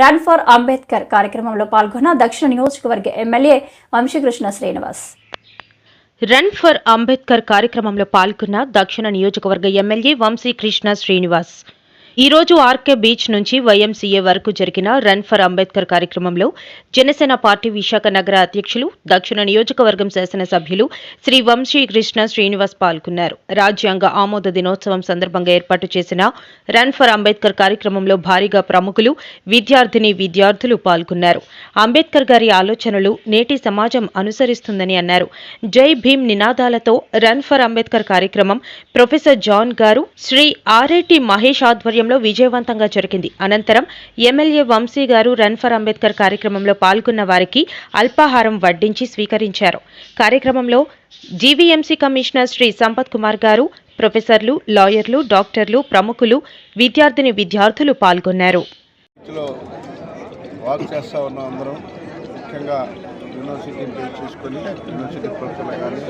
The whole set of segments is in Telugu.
రన్ ఫర్ అంబేద్కర్ కార్యక్రమంలో పాల్గొన్న దక్షిణ నియోజకవర్గ MLA Vamsikrishna Srinivas. Run for Ambedkar కార్యక్రమంలో పాల్గొన్న దక్షిణ నియోజకవర్గ ఎమ్మెల్యే వంశీకృష్ణ శ్రీనివాస్. ఈ రోజు ఆర్కే బీచ్ నుంచి వైఎంసీఏ వరకు జరిగిన రన్ ఫర్ అంబేద్కర్ కార్యక్రమంలో జనసేన పార్టీ విశాఖ నగర అధ్యక్షులు దక్షిణ నియోజకవర్గం శాసనసభ్యులు శ్రీ వంశీకృష్ణ శ్రీనివాస్ పాల్గొన్నారు. రాజ్యాంగ ఆమోద దినోత్సవం సందర్భంగా ఏర్పాటు చేసిన రన్ ఫర్ అంబేద్కర్ కార్యక్రమంలో భారీగా ప్రముఖులు విద్యార్థిని విద్యార్థులు పాల్గొన్నారు. అంబేద్కర్ గారి ఆలోచనలు నేటి సమాజం అనుసరిస్తుందని అన్నారు. జై భీమ్ నినాదాలతో రన్ ఫర్ అంబేద్కర్ కార్యక్రమం ప్రొఫెసర్ జాన్ గారు శ్రీ ఆర్ఐటి మహేష్ ఆధ్వర్యంలో విజయవంతంగా జరిగింది. అనంతరం ఎమ్మెల్యే వంశీ గారు రన్ ఫర్ అంబేద్కర్ కార్యక్రమంలో పాల్గొన్న వారికి అల్పాహారం వడ్డించి స్వీకరించారు. కార్యక్రమంలో జీవీఎంసీ కమిషనర్ శ్రీ సంపత్ కుమార్ గారు ప్రొఫెసర్లు లాయర్లు డాక్టర్లు ప్రముఖులు విద్యార్థిని విద్యార్థులు పాల్గొన్నారు. ముఖ్యంగా యూనివర్సిటీని బేస్ చేసుకొని యూనివర్సిటీ ప్రొఫెసర్లు కానీ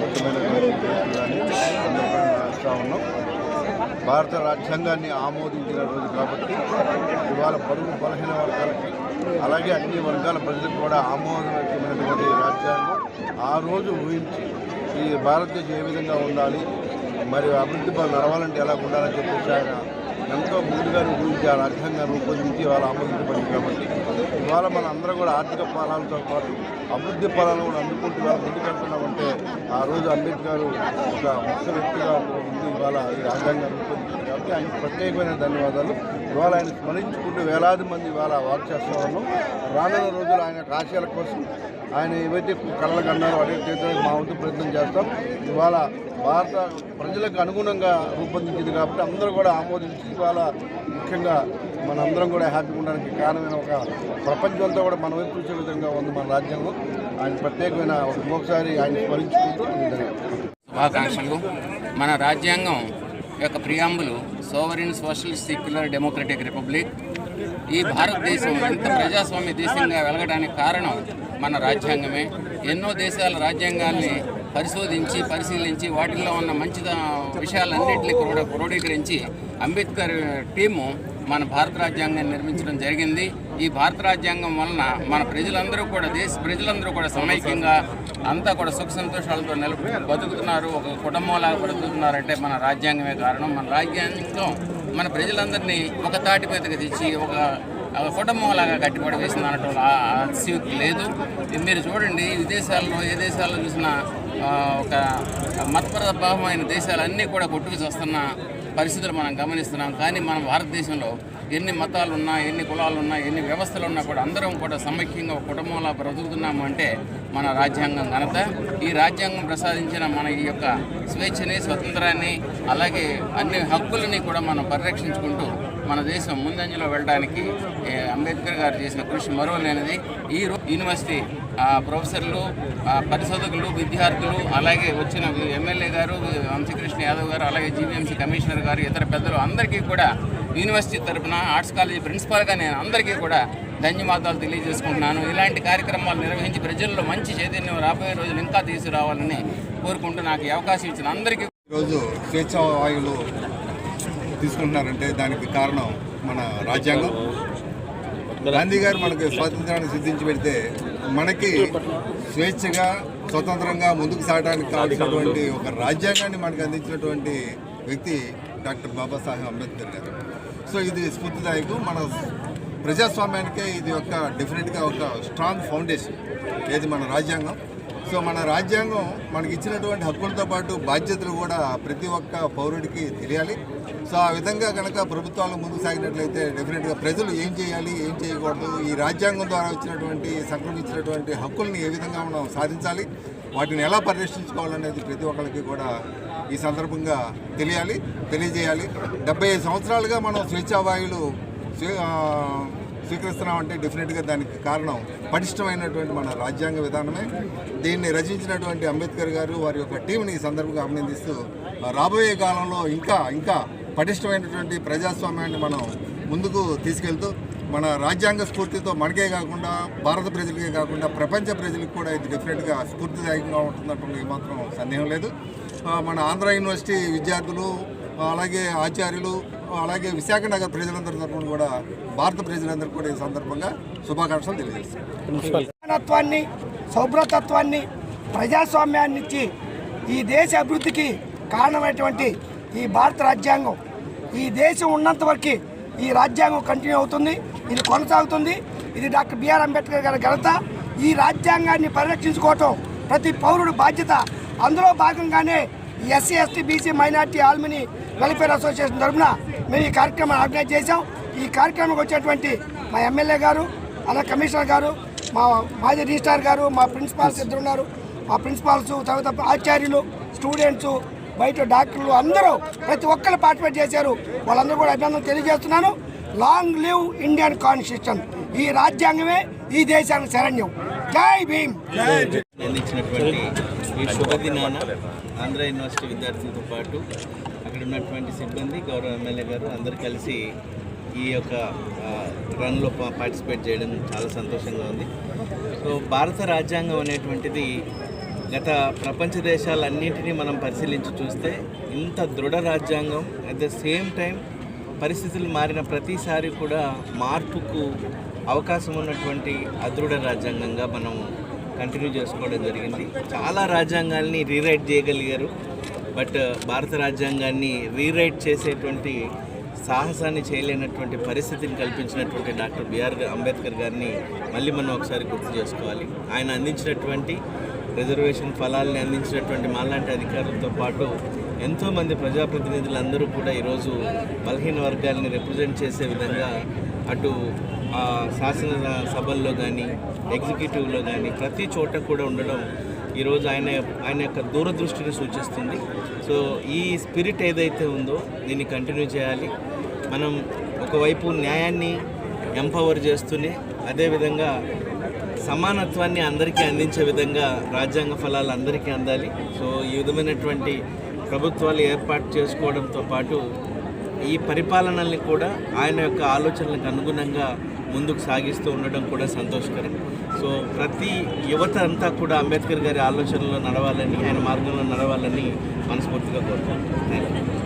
ముఖ్యమైన కేసులు కానీ అందరూ కూడా ఉన్నాం. భారత రాజ్యాంగాన్ని ఆమోదించిన రోజు కాబట్టి ఇవాళ పరుగు బలహీన వర్గాలకి అలాగే అన్ని వర్గాల ప్రజలకు కూడా ఆమోదమైనటువంటి రాజ్యాంగం ఆ రోజు ఊహించి ఈ భారతదేశం ఏ విధంగా ఉండాలి మరి అభివృద్ధి పనులు నడవాలంటే ఎలా ఉండాలని చెప్పేసి ఆయన ఎంతో ముందుగానే ఊహించి ఆ రాజ్యాంగం రూపొందించి వాళ్ళు ఆమోదించబడింది కాబట్టి ఇవాళ మన అందరం కూడా ఆర్థిక ఫలాలతో పాటు అభివృద్ధి ఫలాలను కూడా అందుకుంటూ ఇవాళ ఆ రోజు అంబేద్కర్ ఒక ముఖ్య వ్యక్తిగా ఉంది. ఇవాళ ఈ రాజ్యాంగం రూపొందించింది కాబట్టి ఆయనకు ప్రత్యేకమైన ధన్యవాదాలు. ఇవాళ ఆయన స్మరించుకుంటూ వేలాది మంది ఇవాళ వాక్ చేస్తూ రానున్న రోజులు ఆయన యొక్క ఆశయాల కోసం ఆయన ఏవైతే కళ్ళకు అన్నారో అదే తీర్చడానికి మా వంతు ప్రయత్నం చేస్తాం. ఇవాళ భారత ప్రజలకు అనుగుణంగా రూపొందించింది కాబట్టి అందరూ కూడా ఆమోదించి ఇవాళ ముఖ్యంగా మనందరం కూడా హ్యాపీగా ఉండడానికి కారణమైన ఒక ప్రపంచంతో కూడా మన వైపు చూసే విధంగా ఉంది మన రాజ్యాంగం. ఆయన ప్రత్యేకమైన ఒకసారి ఆయన స్మరించుకుంటూ శుభాకాంక్షలు. మన రాజ్యాంగం యొక్క ప్రియాంబులు sovereign socialist secular democratic republic. ఈ భారతదేశం ఇంత ప్రజాస్వామ్య దేశంగా వెలగడానికి కారణం మన రాజ్యాంగమే. ఎన్నో దేశాల రాజ్యాంగాల్ని పరిశోధించి పరిశీలించి వాటిల్లో ఉన్న మంచి విషయాలన్నింటినీ కూడా క్రోడీకరించి అంబేద్కర్ టీము మన భారత రాజ్యాంగాన్ని నిర్మించడం జరిగింది. ఈ భారత రాజ్యాంగం వలన మన ప్రజలందరూ కూడా దేశ ప్రజలందరూ కూడా సమైక్యంగా అంతా కూడా సుఖ సంతోషాలతో నిలబ బతుకుతున్నారు. ఒక కుటుంబంలాగా బ్రతుకుతున్నారంటే మన రాజ్యాంగమే కారణం. మన రాజ్యాంగం మన ప్రజలందరినీ ఒక తాటి మీదకి తెచ్చి ఒక కుటుంబంలాగా కట్టుబడి వేసింది అనటం అతిశక్తి లేదు. మీరు చూడండి విదేశాల్లో ఏ దేశాల్లో చూసినా ఒక మతపరభావమైన దేశాలన్నీ కూడా కొట్టుకు వస్తున్న పరిస్థితులు మనం గమనిస్తున్నాం. కానీ మన భారతదేశంలో ఎన్ని మతాలు ఉన్నా ఎన్ని కులాలు ఉన్నా ఎన్ని వ్యవస్థలు ఉన్నా కూడా అందరం కూడా సమైక్యంగా ఒక కుటుంబంలా బ్రతుకుతున్నాము అంటే మన రాజ్యాంగం ఘనత. ఈ రాజ్యాంగం ప్రసాదించిన మన ఈ యొక్క స్వేచ్ఛని స్వతంత్రాన్ని అలాగే అన్ని హక్కులని కూడా మనం పరిరక్షించుకుంటూ మన దేశం ముందంజలో వెళ్ళడానికి అంబేద్కర్ గారు చేసిన కృషి మరువలేనిది ఈ యూనివర్సిటీ ప్రొఫెసర్లు పరిశోధకులు విద్యార్థులు అలాగే వచ్చిన ఎమ్మెల్యే గారు వంశీకృష్ణ యాదవ్ గారు అలాగే జీవీఎంసీ కమిషనర్ గారు ఇతర పెద్దలు అందరికీ కూడా యూనివర్సిటీ తరపున ఆర్ట్స్ కాలేజీ ప్రిన్సిపాల్గా నేను అందరికీ కూడా ధన్యవాదాలు తెలియజేసుకుంటున్నాను. ఇలాంటి కార్యక్రమాలు నిర్వహించి ప్రజల్లో మంచి చైతన్యం రాబోయే రోజులు ఇంకా తీసుకురావాలని కోరుకుంటూ నాకు అవకాశం ఇచ్చిన అందరికీ ఈరోజు స్వేచ్ఛ వాయువులు తీసుకుంటున్నారంటే దానికి కారణం మన రాజ్యాంగం. గాంధీ గారు మనకి స్వాతంత్రాన్ని సిద్ధించి పెడితే మనకి స్వేచ్ఛగా స్వతంత్రంగా ముందుకు సాగడానికి కావాల్సినటువంటి ఒక రాజ్యాంగాన్ని మనకు అందించినటువంటి వ్యక్తి డాక్టర్ బాబాసాహెబ్ అంబేద్కర్ గారు. సో ఇది స్ఫూర్తిదాయకం. మన ప్రజాస్వామ్యానికే ఇది ఒక డెఫినెట్గా ఒక స్ట్రాంగ్ ఫౌండేషన్. ఏది మన రాజ్యాంగం? సో మన రాజ్యాంగం మనకి ఇచ్చినటువంటి హక్కులతో పాటు బాధ్యతలు కూడా ప్రతి ఒక్క పౌరుడికి తెలియాలి. సో ఆ విధంగా కనుక ప్రభుత్వాలు ముందు సాగినట్లయితే డెఫినెట్గా ప్రజలు ఏం చేయాలి ఏం చేయకూడదు ఈ రాజ్యాంగం ద్వారా వచ్చినటువంటి సంక్రమించినటువంటి హక్కుల్ని ఏ విధంగా మనం సాధించాలి వాటిని ఎలా పరిరక్షించుకోవాలనేది ప్రతి ఒక్కరికి కూడా ఈ సందర్భంగా తెలియాలి తెలియజేయాలి. డెబ్బై ఐదు సంవత్సరాలుగా మనం స్వేచ్ఛావాయులు స్వీకరిస్తున్నామంటే డెఫినెట్గా దానికి కారణం పటిష్టమైనటువంటి మన రాజ్యాంగ విధానమే. దీన్ని రచించినటువంటి అంబేద్కర్ గారు వారి యొక్క టీంని ఈ సందర్భంగా అభినందిస్తూ రాబోయే కాలంలో ఇంకా ఇంకా పటిష్టమైనటువంటి ప్రజాస్వామ్యాన్ని మనం ముందుకు తీసుకెళ్తూ మన రాజ్యాంగ స్ఫూర్తితో మనకే కాకుండా భారత ప్రజలకే కాకుండా ప్రపంచ ప్రజలకు కూడా ఇది డెఫినెట్గా స్ఫూర్తిదాయకంగా ఉంటుందంటే మాత్రం సందేహం లేదు. మన ఆంధ్ర యూనివర్సిటీ విద్యార్థులు అలాగే ఆచార్యులు అలాగే విశాఖ నగర్ ప్రజలందరి తరఫున కూడా భారత ప్రజలందరికీ కూడా ఈ సందర్భంగా శుభాకాంక్షలు తెలియజేస్తాను. శుభ్రతత్వాన్ని ప్రజాస్వామ్యాన్ని ఇచ్చి ఈ దేశ అభివృద్ధికి కారణమైనటువంటి ఈ భారత రాజ్యాంగం. ఈ దేశం ఉన్నంత వరకు ఈ రాజ్యాంగం కంటిన్యూ అవుతుంది ఇది కొనసాగుతుంది. ఇది డాక్టర్ బిఆర్ అంబేద్కర్ గారి ఘనత. ఈ రాజ్యాంగాన్ని పరిరక్షించుకోవటం ప్రతి పౌరుడు బాధ్యత. అందులో భాగంగానే SC ST BC minority alumni welfare association తరఫున మేము ఈ కార్యక్రమాన్ని ఆర్గనైజ్ చేశాం. ఈ కార్యక్రమానికి వచ్చేటువంటి మా ఎమ్మెల్యే గారు అలా కమిషనర్ గారు మా మాజీ రిజిస్ట్రార్ గారు మా ప్రిన్సిపాల్స్ ఇద్దరు ఉన్నారు. మా ప్రిన్సిపాల్స్ తర్వాత ఆచార్యులు స్టూడెంట్స్ బయట డాక్టర్లు అందరూ ప్రతి ఒక్కరు పార్టిసిపేట్ చేశారు. వాళ్ళందరూ కూడా అభినందనలు తెలియజేస్తున్నాను. Long live Indian constitution. ఈ రాజ్యాంగమే ఈ దేశానికి శరణ్యం. జై భీమ్! ఈ శుభదినాన ఆంధ్ర యూనివర్సిటీ విద్యార్థులతో పాటు అక్కడ ఉన్నటువంటి సిబ్బంది గౌరవ ఎమ్మెల్యే గారు అందరు కలిసి ఈ యొక్క రన్లో పార్టిసిపేట్ చేయడం చాలా సంతోషంగా ఉంది. సో భారత రాజ్యాంగం అనేటువంటిది గత ప్రపంచ దేశాలన్నింటినీ మనం పరిశీలించి చూస్తే ఇంత దృఢ రాజ్యాంగం అట్ ద సేమ్ టైం పరిస్థితులు మారిన ప్రతిసారి కూడా మార్పుకు అవకాశం ఉన్నటువంటి అదృఢ రాజ్యాంగంగా మనం కంటిన్యూ చేసుకోవడం జరిగింది. చాలా రాజ్యాంగాల్ని రీరైట్ చేయగలిగారు. బట్ uh, భారత రాజ్యాంగాన్ని రీరైట్ చేసేటువంటి సాహసాన్ని చేయలేనటువంటి పరిస్థితిని కల్పించినటువంటి డాక్టర్ బిఆర్ అంబేద్కర్ గారిని మళ్ళీ మనం ఒకసారి గుర్తు చేసుకోవాలి. ఆయన అందించినటువంటి రిజర్వేషన్ ఫలాల్ని అందించినటువంటి మాలాంటి అధికారులతో పాటు ఎంతోమంది ప్రజాప్రతినిధులందరూ కూడా ఈరోజు బలహీన వర్గాల్ని రిప్రజెంట్ చేసే విధంగా అటు ఆ, శాసన సభల్లో కానీ ఎగ్జిక్యూటివ్లో కానీ ప్రతి చోట కూడా ఉండడం ఈరోజు ఆయన ఆయన యొక్క దూరదృష్టిని సూచిస్తుంది. సో ఈ స్పిరిట్ ఏదైతే ఉందో దీన్ని కంటిన్యూ చేయాలి. మనం ఒకవైపు న్యాయాన్ని ఎంపవర్ చేస్తూనే అదేవిధంగా సమానత్వాన్ని అందరికీ అందించే విధంగా రాజ్యాంగ ఫలాలు అందరికీ అందాలి. సో ఈ విధమైనటువంటి ప్రభుత్వాలు ఏర్పాటు చేసుకోవడంతో పాటు ఈ పరిపాలనల్ని కూడా ఆయన యొక్క ఆలోచనలకు అనుగుణంగా ముందుకు సాగిస్తూ ఉండడం కూడా సంతోషకరం. సో ప్రతి యువత అంతా కూడా అంబేద్కర్ గారి ఆలోచనలో నడవాలని ఆయన మార్గంలో నడవాలని మనస్ఫూర్తిగా కోరుతాను థ్యాంక్ యూ